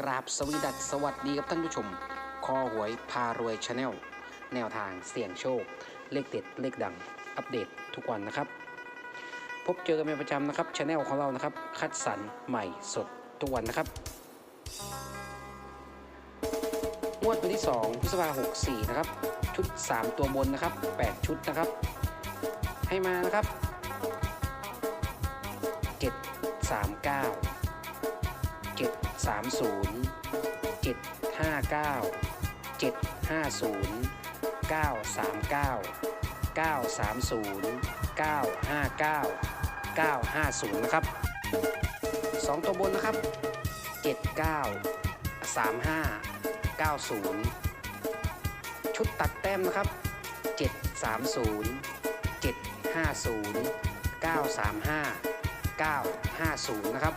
กราบสวีดัสสวัสดีครับท่านผู้ชม คอหวยพารวยชาแนลแนวทางเสี่ยงโชค เลขเด็ดเลขดัง อัปเดตทุกวันนะครับ พบเจอกันเป็นประจำนะครับชาแนลของเรานะครับ คัดสรรใหม่สดทุกวันนะครับงวดวันที่2พฤษภาคม64นะครับ ชุด 3 ตัวบนนะครับ 8 ชุดนะครับ ให้มานะครับ 7 3 9 3 0 7 5 9 7 5 0 9 3 9 9 3 0 9 5 9 9 5 0 นะครับ 2 ตัวบนนะครับ 7 9 3 5 90 ชุดตัดแต้มนะครับ 730 750 935 950 นะครับ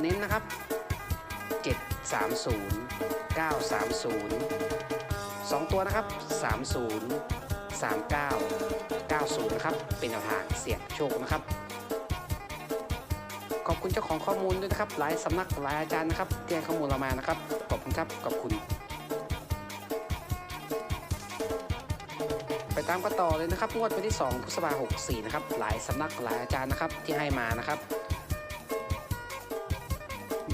เน้นนะครับ 730 930 2 ตัวนะครับ 30 39 90 นะครับ เป็นแนวทางเสี่ยงโชคนะครับ ขอบคุณเจ้าของข้อมูลด้วยนะครับ หลายสำนักหลายอาจารย์นะครับที่ให้ข้อมูลเรามานะครับ ขอบคุณครับ ขอบคุณ ไปตามกันต่อเลยนะครับงวดวันที่2พฤษภาคม64 นะครับ หลายสำนักหลายอาจารย์นะครับที่ให้มานะครับ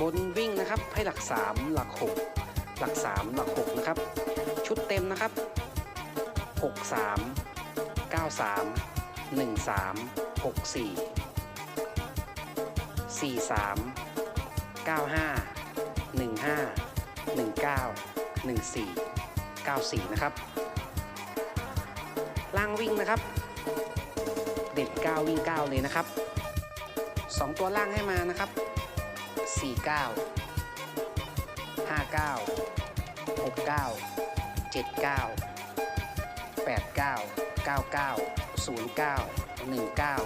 บนวิ่งนะครับให้หลัก 3 หลัก 6 หลัก 3 หลัก 6 นะครับ ชุดเต็มนะครับ 63 93 13 64 43 95 15 19 14 94 นะครับ ล่างวิ่งนะครับ เด็ด 9 วิ่ง 9 เลยนะครับ 2 ตัวล่างให้มานะครับ 49 59 69 79 89 99 09 19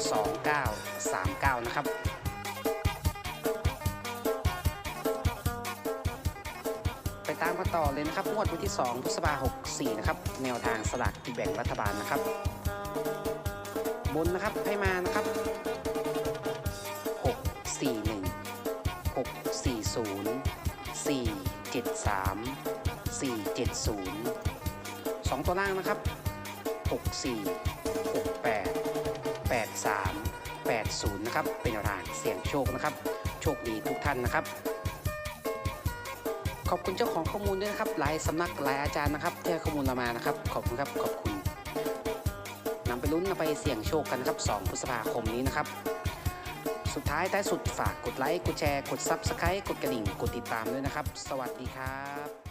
29 39 นะครับไปตามกันต่อเลยนะครับงวดวันที่ 2 พฤษภาคม64 นะครับ แนวทางสลากกินแบ่งรัฐบาลนะครับ บนนะครับให้มานะครับ 473 470 2 ตัวล่างนะครับ 64 68 83 80 นะครับ เป็นแนวทางเสี่ยงโชคนะครับ โชคดีทุกท่านนะครับ ขอบคุณเจ้าของข้อมูลด้วยนะครับหลายสำนักหลายอาจารย์นะครับที่ให้ข้อมูลเรามานะครับ ขอบคุณครับ ขอบคุณนำไปลุ้นนำไปเสี่ยงโชคกันนะครับ 2 พฤษภาคมนี้นะครับ สุดท้ายท้ายสุดฝากกดไลค์ กดแชร์ กด Subscribe กดกระดิ่ง กดติดตามด้วยนะครับ สวัสดีครับ